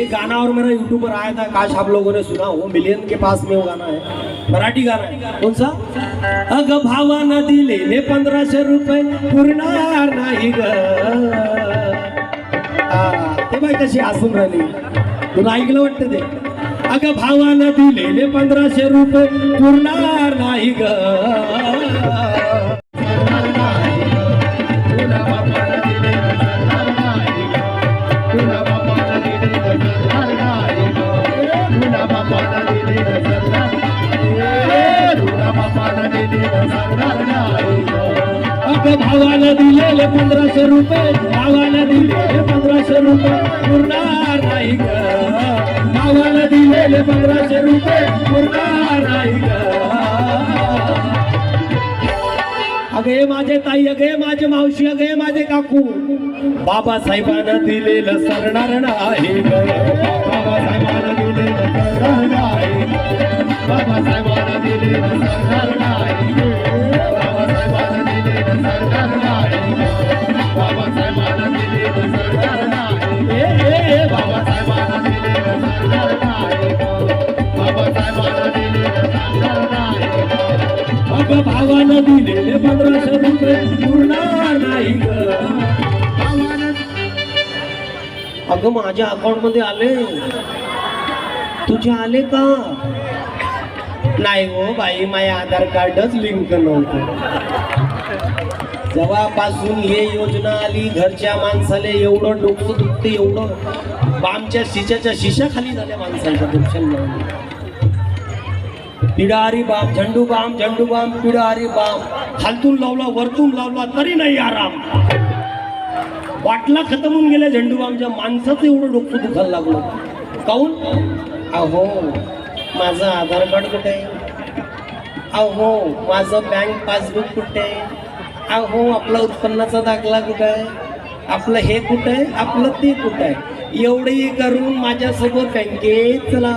ये गाना और मेरा यूट्यूब पर आया था काश आप लोगों ने सुना हो मिलियन के पास में वो गाना है मराठी गाना है। कौन सा? अग भावानं दिलेले पंधराशे रुपये पुरणार नाही ग। ते बाई कशी हसून राहिली. तुला ऐकलं वाटतं ते? अगं दिले दिलेले पंधराशे रुपये पुरणार नाही ग। अगं भावानं दिलेले पंधराशे रुपये भावाला दिलेले पंधराशे रुपये पुरणार नाही ग. भावाला दिलेले पंधराशे रुपये पुरणार नाही ग. अगे माझे ताई अगे माझे मावशी अगे माझे काकू. बाबासाहेबांना दिलेलं सरणार नाही ग. भावानं दिलेले पंधराशे रुपये पुरणार नाही अगं माझ्या अकाउंटमध्ये आले. तुझे आले का? नाही हो बाई माझ्या आधार कार्डच लिंक नव्हतं. जेव्हापासून हे योजना आली घरच्या माणसाला एवढं डोकं दुखते एवढं बामच्या शिशाच्या शिशा खाली झाल्या माणसाच्या डोक्याला Pidari balm Zandu balm Zandu balm Pidari balm. खालतून लावला वरतून लावला तरी नाही आराम. बाटला खतम होऊन गेल्या झंडू बामच्या माणसाचं एवढं डोकं दुखायला लागलं. काऊन? अहो माझं आधार कार्ड कुठे? आहे अहो हो, माझं बँक पासबुक कुठे? आहे अहो हो, आपला उत्पन्नाचा दाखला कुठं? आहे आपलं हे कुठं? आहे आपलं ते कुठं? आहे एवढंही करून माझ्यासोबत बँकेत चला.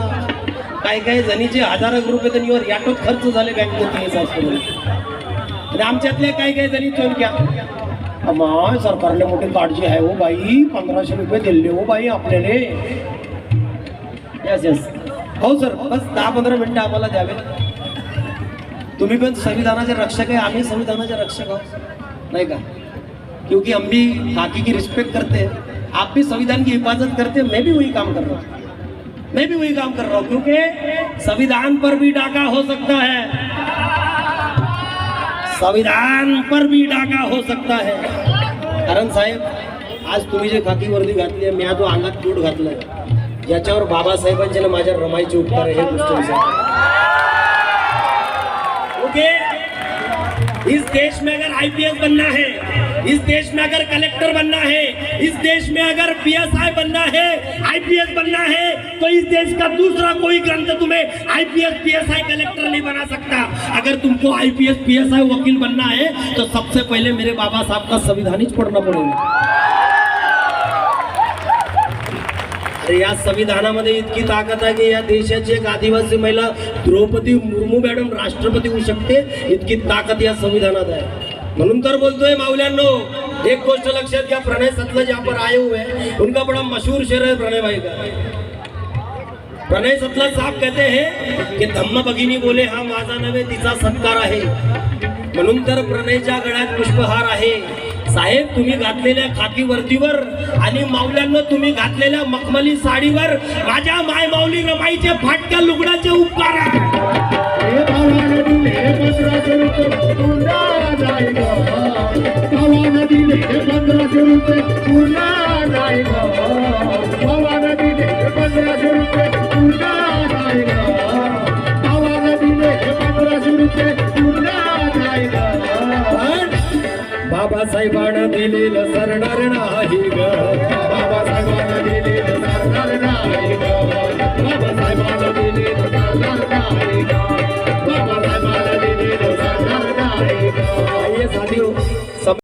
काय काय जणीचे हजार रुपये त्यांनीवर याटोत खर्च झाले बँकेत हे आणि आमच्यातले काय काय जणी चोरक्या माय सरकारने मोठी काळजी आहे हो बाई. पंधराशे रुपये दिले हो बाई आपल्याला. यस यस हो सर बस दहा पंधरा मिनिटं आम्हाला द्यावे. तुम्ही पण संविधानाचे रक्षक आहे आम्ही संविधानाचे रक्षक आहोत नाही का? क्योंकि हम भी बाकी की रिस्पेक्ट करते. हैं आप भी संविधान की हिफाजत करते हैं मैं भी वही काम कर रहा हूँ. मैं भी वही काम कर रहा हूँ क्योंकि संविधान पर भी डाका हो सकता है। संविधान पर भी डाका हो सकता है। कारण साहेब आज तुम्ही जे खाकी वर्दी घातली आहे मी जो अंगात बूट घातलाय. याच्यावर बाबासाहेबांचे ना माझ्या रमाईचे उपकार हे गोष्ट विचार ओके. इस देश में अगर आईपीएस बनना है इस देश में अगर कलेक्टर बनना है इस देश में अगर पीएसआई बनना है आईपीएस बनना है तो इस देश का दूसरा कोई ग्रंथ तुम्हें आईपीएस पीएसआई कलेक्टर नहीं बना सकता. अगर तुमको आईपीएस पीएसआई वकील बनना है तो सबसे पहले मेरे बाबा साहब का संविधान ही पढ़ना पड़ेगा। अरे या संविधानामध्ये इतकी ताकद आहे की या देशाची एक आदिवासी महिला द्रौपदी मुर्मू मॅडम राष्ट्रपती होऊ शकते? इतकी ताकद या संविधानात आहे. म्हणून तर बोलतोय माऊल्यांनो एक गोष्ट लक्षात घ्या प्रणय सतलज यहाँ पर आए हुए हैं उनका बड़ा मशहूर शेर है प्रणय भाई का. प्रणय सतलज साहब कहते हैं की धम्म भगिनी बोले हा माझा नव्हे तिचा सत्कार आहे. म्हणून तर प्रणयच्या गळ्यात पुष्पहार आहे. साहेब तुम्ही घातलेल्या खाकी वर्दीवर आणि माऊल्यांना तुम्ही घातलेल्या मखमली साडीवर माझ्या माय माऊली रमाईचे फाटक्या लुगडाचे उपकार आहे बाबासाहेबानं दिलेलं सरणार नाही ग. बाबासाहेबांना दिलेलं सरणार नाही ग.